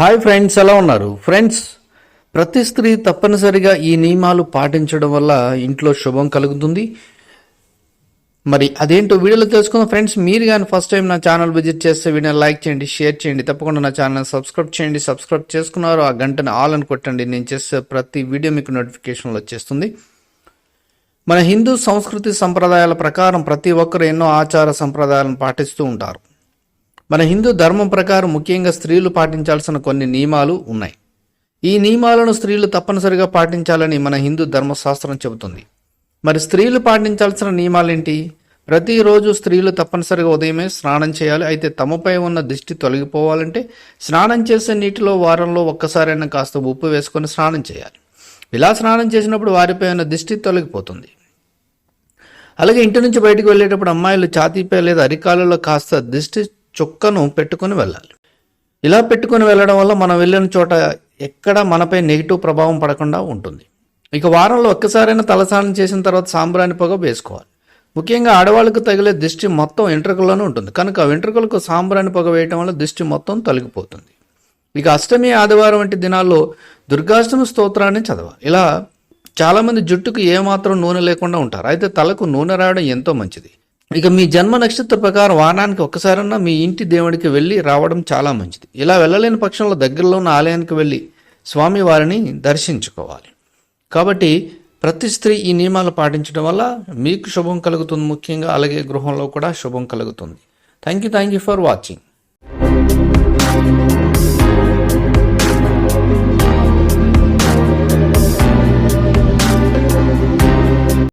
Hi friends ఎలా ఉన్నారు? Friends ప్రతి స్త్రీ తప్పనిసరిగా ఈ నియమాలు పాటించడం వల్ల ఇంట్లో శుభం కలుగుతుంది. మరి అదేంటో వీడియోలో తెలుసుకుందాం. ఫ్రెండ్స్ మీరు కానీ ఫస్ట్ టైం నా ఛానల్ విజిట్ చేస్తే వీడియోని లైక్ చేయండి షేర్ చేయండి. తప్పకుండా నా ఛానల్ సబ్స్క్రైబ్ చేయండి. సబ్స్క్రైబ్ చేసుకున్నారు ఆ గంటని ఆల్ అని కొట్టండి. నేను చేసే ప్రతి వీడియో మీకు నోటిఫికేషన్లో వచ్చేస్తుంది. మన హిందూ సంస్కృతి సంప్రదాయాల ప్రకారం ప్రతి ఒక్కరు ఎన్నో ఆచార సంప్రదాయాలను పాటిస్తూ ఉంటారు. మన హిందూ ధర్మం ప్రకారం ముఖ్యంగా స్త్రీలు పాటించాల్సిన కొన్ని నియమాలు ఉన్నాయి. ఈ నియమాలను స్త్రీలు తప్పనిసరిగా పాటించాలని మన హిందూ ధర్మశాస్త్రం చెబుతుంది. మరి స్త్రీలు పాటించాల్సిన నియమాలేంటి? ప్రతిరోజు స్త్రీలు తప్పనిసరిగా ఉదయమే స్నానం చేయాలి. అయితే తమపై ఉన్న దిష్టి తొలగిపోవాలంటే స్నానం చేసే నీటిలో వారంలో ఒక్కసారైనా కాస్త ఉప్పు వేసుకొని స్నానం చేయాలి. ఇలా స్నానం చేసినప్పుడు వారిపై ఉన్న దిష్టి తొలగిపోతుంది. అలాగే ఇంటి నుంచి బయటకు వెళ్ళేటప్పుడు అమ్మాయిలు ఛాతీపై లేదా అరికాలలో కాస్త దిష్టి చుక్కను పెట్టుకొని వెళ్ళాలి. ఇలా పెట్టుకొని వెళ్ళడం వల్ల మనం వెళ్ళిన చోట ఎక్కడ మనపై నెగిటివ్ ప్రభావం పడకుండా ఉంటుంది. ఇక వారంలో ఒక్కసారైనా తలస్నానం చేసిన తర్వాత సాంబ్రాణి పొగ వేసుకోవాలి. ముఖ్యంగా ఆడవాళ్ళకు తగిలే దిష్టి మొత్తం వెంట్రుకల్లోనే ఉంటుంది. కనుక వెంట్రుకలకు సాంబ్రాణి పొగ వేయటం వల్ల దిష్టి మొత్తం తొలగిపోతుంది. ఇక అష్టమి ఆదివారం వంటి దినాల్లో దుర్గాష్టమి స్తోత్రాన్ని చదవాలి. ఇలా చాలామంది జుట్టుకు ఏమాత్రం నూనె లేకుండా ఉంటారు. అయితే తలకు నూనె రావడం ఎంతో మంచిది. ఇక మీ జన్మ నక్షత్ర ప్రకారం వారానికి ఒక్కసారన్నా మీ ఇంటి దేవుడికి వెళ్ళి రావడం చాలా మంచిది. ఇలా వెళ్ళలేని పక్షంలో దగ్గరలో ఉన్న ఆలయానికి వెళ్ళి స్వామి వారిని దర్శించుకోవాలి. కాబట్టి ప్రతి స్త్రీ ఈ నియమాలు పాటించడం వల్ల మీకు శుభం కలుగుతుంది ముఖ్యంగా. అలాగే గృహంలో కూడా శుభం కలుగుతుంది. Thank you thank you for watching